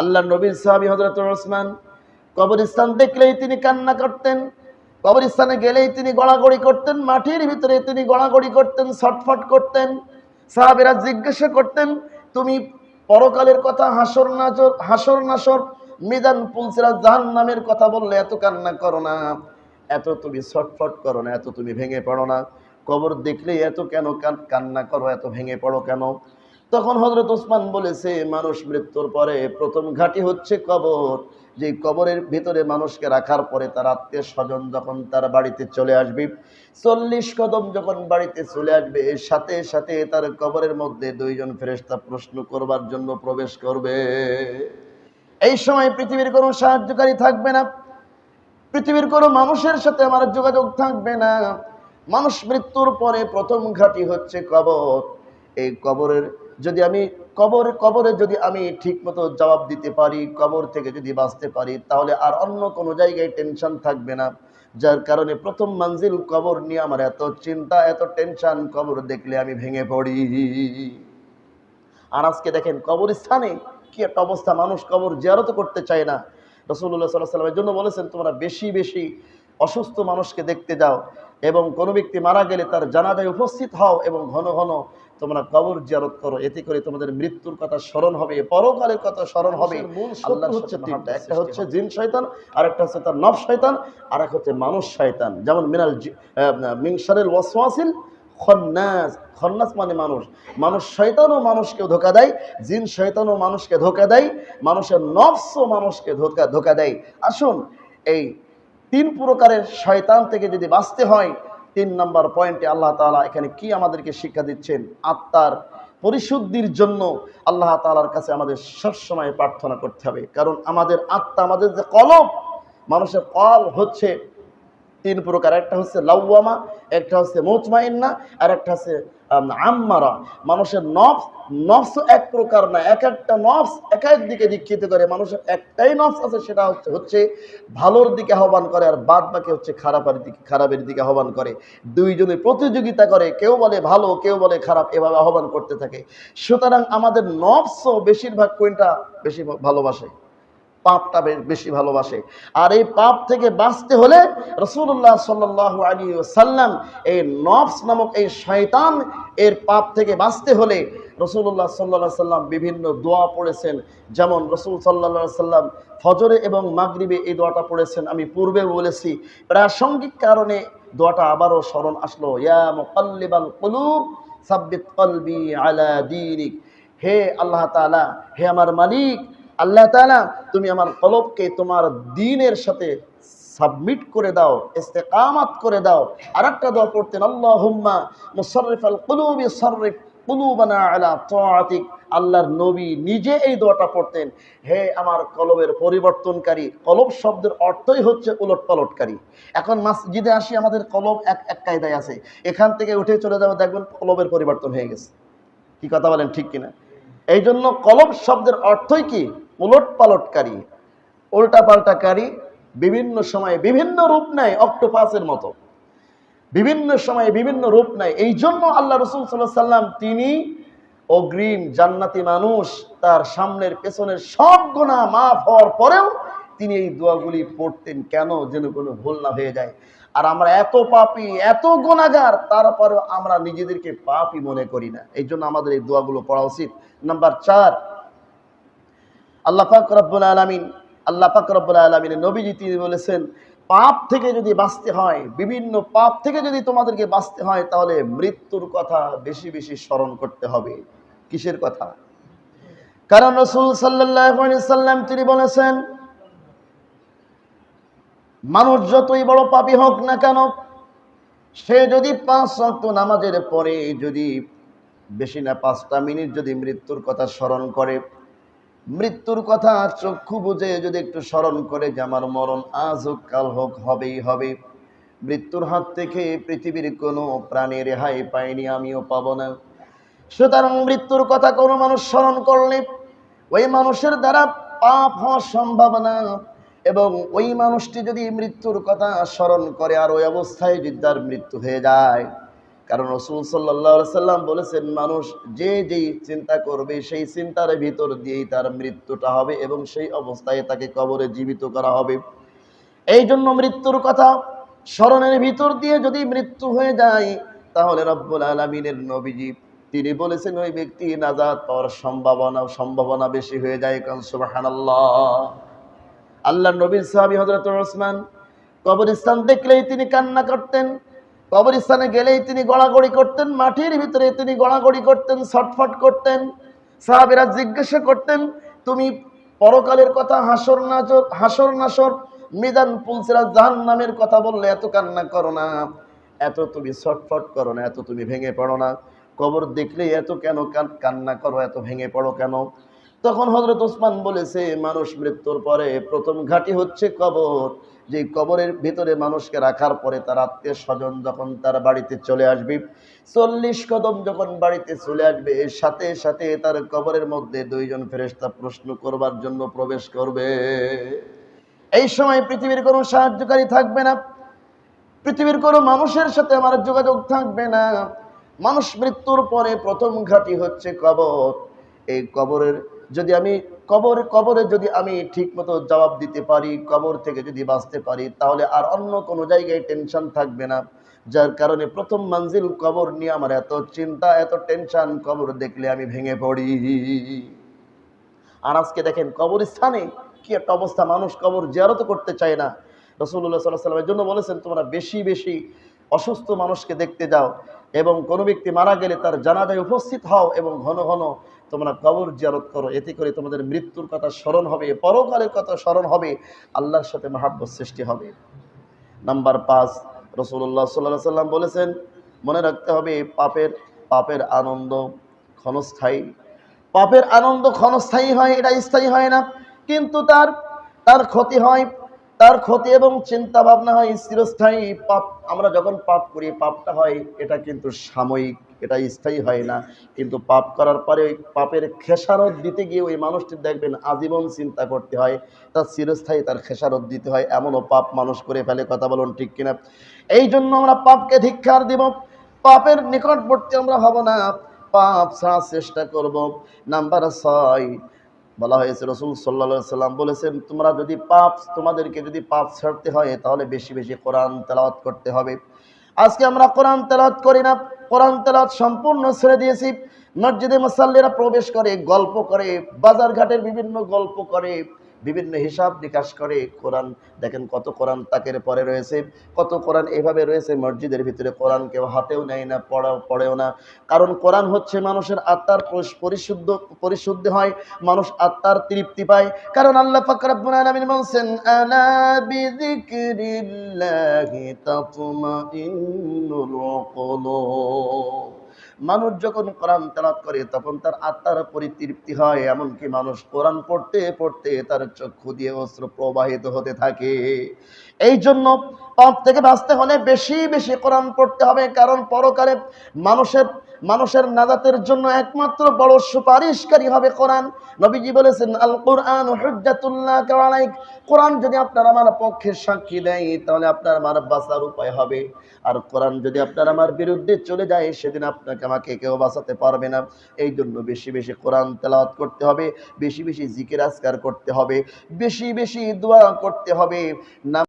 আল্লাহ নবীর সাহাবী হজরত ওসমান কবরস্থান দেখলেই তিনি কান্না করতেন। কবরস্থানে গেলেই তিনি গড়াগড়ি করতেন, মাটির ভিতরে তিনি গড়াগড়ি করতেন, ছটফট করতেন। সাহাবেরা জিজ্ঞাসা করতেন, তুমি পরকালের কথা হাসর নাচর হাসর নাসর মিদান পুলসিরা জাহান নামের কথা বললে এত কান্না করো না। এত তুমি ছটফট করো না, এত তুমি ভেঙে পড়ো না। কবর দেখলেই এত কেন, কান্না করো, এত ভেঙে পড়ো কেন? তখন হজরত ওসমান বলেছে, মানুষ মৃত্যুর পরে প্রথম ঘাটি হচ্ছে কবর। যে কবরের ভিতরে মানুষকে রাখার পরে তার আত্মীয় স্বজন যখন তার বাড়িতে চলে আসবে, চল্লিশ কদম যখন বাড়িতে চলে আসবে, সাথে সাথে তার কবরের মধ্যে দুইজন ফেরেশতা প্রশ্ন করবার জন্য প্রবেশ করবে। এই সময় পৃথিবীর কোনো সাহায্যকারী থাকবে না। পৃথিবীর কোনো মানুষের সাথে আমার যোগাযোগ থাকবে না। মানুষ মৃত্যুর পরে প্রথম ঘাটি হচ্ছে কবর। এই কবরের যদি আমি কবর, কবরে যদি আমি ঠিকমতো জবাব দিতে পারি, কবর থেকে যদি বাঁচতে পারি, তাহলে আর অন্য কোনো জায়গায় টেনশন থাকবে না। যার কারণে প্রথম মঞ্জিল কবর নিয়ে আমার এত চিন্তা, এত টেনশন কবর দেখলে আমি ভেঙে পড়ি। আর আজকে দেখেন কবরস্থানে কি একটা অবস্থা, মানুষ কবর জিয়ারত করতে চায় না। রসুল্লাহ সাল্লাহ সাল্লামের জন্য বলেছেন, তোমরা বেশি বেশি অসুস্থ মানুষকে দেখতে যাও। এবং কোনো ব্যক্তি মারা গেলে তার জানাজায় উপস্থিত হও এবং ঘন ঘন তোমরা কবর জিয়ারত করো। এতে করে তোমাদের মৃত্যুর কথা স্মরণ হবে পরকালের কথা স্মরণ হবে। আল্লাহ হচ্ছে তিনটা একটা হচ্ছে জিন শয়তান আর একটা হচ্ছে তার নব শয়তান আর এক হচ্ছে মানুষ শয়তান। যেমন মিনাল আহ, ওয়াসওয়াসিল খন্নাস খন্নাস মানে মানুষ। মানুষ শয়তানও মানুষকে ধোকা দেয় জিন শয়তানও মানুষকে ধোকা দেয় মানুষের নফসও মানুষকে ধোকা ধোকা দেয়। আসুন এই তিন প্রকারের শয়তান থেকে যদি বাঁচতে হয়, তিন নম্বর পয়েন্টে আল্লাহ তাআলা এখানে কি আমাদেরকে শিক্ষা দিচ্ছেন? আত্মার পরিশুদ্ধির জন্য আল্লাহ তালার কাছে আমাদের সবসময় প্রার্থনা করতে হবে। কারণ আমাদের আত্মা, আমাদের যে কলব, মানুষের কল হচ্ছে তিন প্রকার। একটা হচ্ছে লাউয়ামা, একটা হচ্ছে মোচমাইন্না আর একটা হচ্ছে আম্মারা, মানুষের নফস নফস এক প্রকার না, এক একটা নফস এক এক দিকে দীক্ষিত করে, মানুষের একটাই নফস আছে, সেটা হচ্ছে হচ্ছে ভালোর দিকে আহ্বান করে আর বাদ বাকি হচ্ছে খারাপের দিকে খারাপের দিকে আহ্বান করে। দুইজনে প্রতিযোগিতা করে, কেউ বলে ভালো, কেউ বলে খারাপ, এভাবে আহ্বান করতে থাকে। সুতরাং আমাদের নফসও বেশিরভাগ কোনটা? বেশি ভালোবাসে। পাপটা বেশি ভালোবাসে। আর এই পাপ থেকে বাঁচতে হলে রসুল্লাহ সাল্লাহ আলী সাল্লাম এই নফস নামক এই শয়তান এর পাপ থেকে বাঁচতে হলে রসুল্লাহ সাল্লাহ সাল্লাম বিভিন্ন দোয়া পড়েছেন। যেমন রসুল সাল্লাহ সাল্লাম ফজরে এবং মাগরিবে এই দোয়াটা পড়েছেন। আমি পূর্বে বলেছি, প্রাসঙ্গিক কারণে দোয়াটা আবারও স্মরণ আসলো। ইয়া কুলুব, সাব্বিত কলবি আলা দীনিক। হে আল্লাহ তাআলা, হে আমার মালিক আল্লাহ তালা তুমি আমার কলবকে তোমার দিনের সাথে সাবমিট করে দাও, ইস্তেকামাত করে দাও। আর একটা দোয়া পড়তেন, আল্লাহুম্মা মুসাররিফ আল কুলুবি সাররিফ কুলুবানা আলা তাআতিক। আল্লাহর নবী নিজে এই দোয়াটা পড়তেন, হে আমার কলবের পরিবর্তনকারী, কলব শব্দের অর্থই হচ্ছে উলট পালটকারী এখন মসজিদে আসি, আমাদের কলব এক এক কায়দায় আছে। এখান থেকে উঠে চলে যাব, দেখবেন কলবের পরিবর্তন হয়ে গেছে। কি কথা বলেন, ঠিক কিনা? এই জন্য কলম শব্দের অর্থই কি? উলট পালটকারী উল্টা পাল্টাকারী বিভিন্ন সময়ে বিভিন্ন রূপ নেয় অক্টোপাসের মতো। বিভিন্ন সময়ে বিভিন্ন রূপ নেয়। এই জন্য আল্লাহ রসুল সাল্লাহ সাল্লাম তিনি অগ্রিম জান্নাতি মানুষ, তার সামনের পেছনের সব গোনা মাফ হওয়ার পরেও তিনি এই দোয়াগুলি পড়তেন কেন? যেন কোনো ভুল না হয়ে যায়। আর আমরা এত পাপি, এত গোনাগার তারপরেও আমরা নিজেদেরকে পাপই মনে করি না। এই জন্য আমাদের এই দোয়াগুলো পড়া উচিত। নাম্বার চার, আল্লাহ পাক রব্বুল আলমিন, আল্লাহ পাক রব্বুল নবীজি তিনি বলেছেন, পাপ থেকে যদি বাঁচতে হয়, বিভিন্ন পাপ থেকে যদি তোমাদেরকে বাঁচতে হয়, তাহলে মৃত্যুর কথা বেশি বেশি স্মরণ করতে হবে। কিসের কথা? কারণ রসুল সাল্লাহ সাল্লাম তিনি বলেছেন মানুষ যতই বড় পাপী হোক না কেন, সে যদি পাঁচ শক্ত নামাজের পরে যদি বেশি না পাঁচটা মিনিট যদি মৃত্যুর কথা স্মরণ করে, মৃত্যুর কথা চক্ষু বুঝে যদি একটু স্মরণ করে যে আমার মরণ আজ হোক কাল হোক, হবেই হবে। মৃত্যুর হাত থেকে পৃথিবীর কোনো প্রাণী রেহাই পায়নি, আমিও পাবো না। সুতরাং মৃত্যুর কথা কোনো মানুষ স্মরণ করলে ওই মানুষের দ্বারা পাপ হওয়ার সম্ভাবনা এবং ওই মানুষটি যদি মৃত্যুর কথা স্মরণ করে আর ওই অবস্থায় যদি তার মৃত্যু হয়ে যায়। কারণ রসুল সাল্লাহ সাল্লাম বলেছেন, মানুষ যে যেই চিন্তা করবে, সেই চিন্তার ভিতর দিয়েই তার মৃত্যুটা হবে এবং সেই অবস্থায় তাকে কবরে জীবিত করা হবে। এই জন্য মৃত্যুর কথা স্মরণের ভিতর দিয়ে যদি মৃত্যু হয়ে যায়, তাহলে রব্বুল আলমিনের নবীজি, তিনি বলেছেন, ওই ব্যক্তি নাজাদ পাওয়ার সম্ভাবনা সম্ভাবনা বেশি হয়ে যায় কারণ সুবহানাল্লাহ। আল্লাহ নবীর সাহাবী হজরত ওসমান কবরস্থান দেখলেই তিনি কান্না করতেন। কবরস্থানে গেলেই তিনি গড়াগড়ি করতেন, মাটির ভিতরে তিনি গড়াগড়ি করতেন, ছটফট করতেন। সাহাবেরা জিজ্ঞাসা করতেন, তুমি পরকালের কথা হাসর নাজর হাসর নাসর মিদান পুলসিরা জাহান নামের কথা বললে এত কান্না করো না। এত তুমি ছটফট করো না, এত তুমি ভেঙে পড়ো না। কবর দেখলেই এত কেন, কান্না করো, এত ভেঙে পড়ো কেন? তখন হজরত ওসমান বলেছে, মানুষ মৃত্যুর পরে প্রথম ঘাটি হচ্ছে কবর। যে কবরের ভিতরে মানুষকে রাখার পরে তার আত্মীয় স্বজন যখন তার বাড়িতে চলে আসবে, চল্লিশ কদম যখন বাড়িতে চলে আসবে, সাথে সাথে তার কবরের মধ্যে দুইজন ফেরেশতা প্রশ্ন করবার জন্য প্রবেশ করবে। এই সময় পৃথিবীর কোনো সাহায্যকারী থাকবে না। পৃথিবীর কোনো মানুষের সাথে আমার যোগাযোগ থাকবে না। মানুষ মৃত্যুর পরে প্রথম ঘাটি হচ্ছে কবর। এই কবরের যদি আমি কবর, কবরে যদি আমি ঠিকমতো জবাব দিতে পারি, কবর থেকে যদি বাঁচতে পারি, তাহলে আর অন্য কোনো জায়গায় টেনশন থাকবে না। যার কারণে প্রথম মঞ্জিল কবর নিয়ে আমার এত চিন্তা, এত টেনশন কবর দেখলে আমি ভেঙে পড়ি। আর আজকে দেখেন কবরস্থানে কি একটা অবস্থা, মানুষ কবর জিয়ারত করতে চায় না। রসুল্লাহ সাল্লাহ সাল্লামের জন্য বলেছেন, তোমরা বেশি বেশি অসুস্থ মানুষকে দেখতে যাও এবং কোনো ব্যক্তি মারা গেলে তার জানাজায় উপস্থিত হও এবং ঘন ঘন তোমরা কবর জিয়ারত করো, এতে করে তোমাদের মৃত্যুর কথা স্মরণ হবে, পরকালের কথা স্মরণ হবে, আল্লাহর সাথে মহাব্বত সৃষ্টি হবে। নাম্বার পাঁচ রসুল্লাহ সাল্লাহ সাল্লাম বলেছেন, মনে রাখতে হবে পাপের পাপের আনন্দ ক্ষণস্থায়ী। পাপের আনন্দ ক্ষণস্থায়ী হয়, এটা স্থায়ী হয় না, কিন্তু তার তার ক্ষতি হয় তার ক্ষতি এবং চিন্তা ভাবনা হয়, চিরস্থায়ী পাপ। আমরা যখন পাপ করি, পাপটা হয়, এটা কিন্তু সাময়িক, এটা স্থায়ী হয় না। কিন্তু পাপ করার পরে ওই পাপের খেসারত দিতে গিয়ে ওই মানুষটি দেখবেন আজীবন চিন্তা করতে হয়, তার চিরস্থায়ী তার খেসারত দিতে হয়, এমনও পাপ মানুষ করে ফেলে, কথা বলুন ঠিক কিনা? এই জন্য আমরা পাপকে ধিক্ষার দিব। পাপের নিকটবর্তী আমরা হব না। পাপ ছাড়ার চেষ্টা করব। নাম্বার ছয় বলা হয়েছে, রসুল সাল্লা সাল্লাম বলেছেন, তোমরা যদি পাপ, তোমাদেরকে যদি পাপ ছাড়তে হয়, তাহলে বেশি বেশি কোরআন তেলাওয়াত করতে হবে। আজকে আমরা কোরআন তেলাওয়াত করি না, কোরআন তেলাওয়াত সম্পূর্ণ ছেড়ে দিয়েছি। মসজিদে মুসাল্লিরা প্রবেশ করে, গল্প করে বাজার ঘাটের বিভিন্ন গল্প করে বিভিন্ন হিসাব নিকাশ করে কোরআন, দেখেন কত কোরআন তাকের পরে রয়েছে, কত কোরআন এভাবে রয়েছে মসজিদের ভিতরে, কোরআন কেউ হাতেও নেয় না পড়া পড়েও না। কারণ কোরআন হচ্ছে মানুষের আত্মার পরিশ- পরিশুদ্ধ পরিশুদ্ধ হয়, মানুষ আত্মার তৃপ্তি পায়। কারণ আল্লাহ আলামিন বলছেন, আলা মানুষ যখন কোরআন তেলাওয়াত করে, তখন তার আত্মার পরিতৃপ্তি হয়। এমনকি মানুষ কোরআন পড়তে পড়তে তার চক্ষু দিয়ে অস্ত্র প্রবাহিত হতে থাকে। এই জন্য পাপ থেকে বাঁচতে হলে বেশি বেশি কোরআন পড়তে হবে। কারণ পরকালে মানুষের মানুষের নাজাতের জন্য একমাত্র বড় সুপারিশকারী হবে কোরআন। নবীজি বলেছেন আল কোরআন কোরআন যদি আপনার আমার পক্ষে সাক্ষী দেয়, তাহলে আপনার আমার বাঁচার উপায় হবে। আর কোরআন যদি আপনার আমার বিরুদ্ধে চলে যায়, সেদিন আপনাকে আমাকে কেউ বাঁচাতে পারবে না। এই জন্য বেশি বেশি কোরআন তেলাওয়াত করতে হবে, বেশি বেশি জিকির আজকার করতে হবে, বেশি বেশি দোয়া করতে হবে। না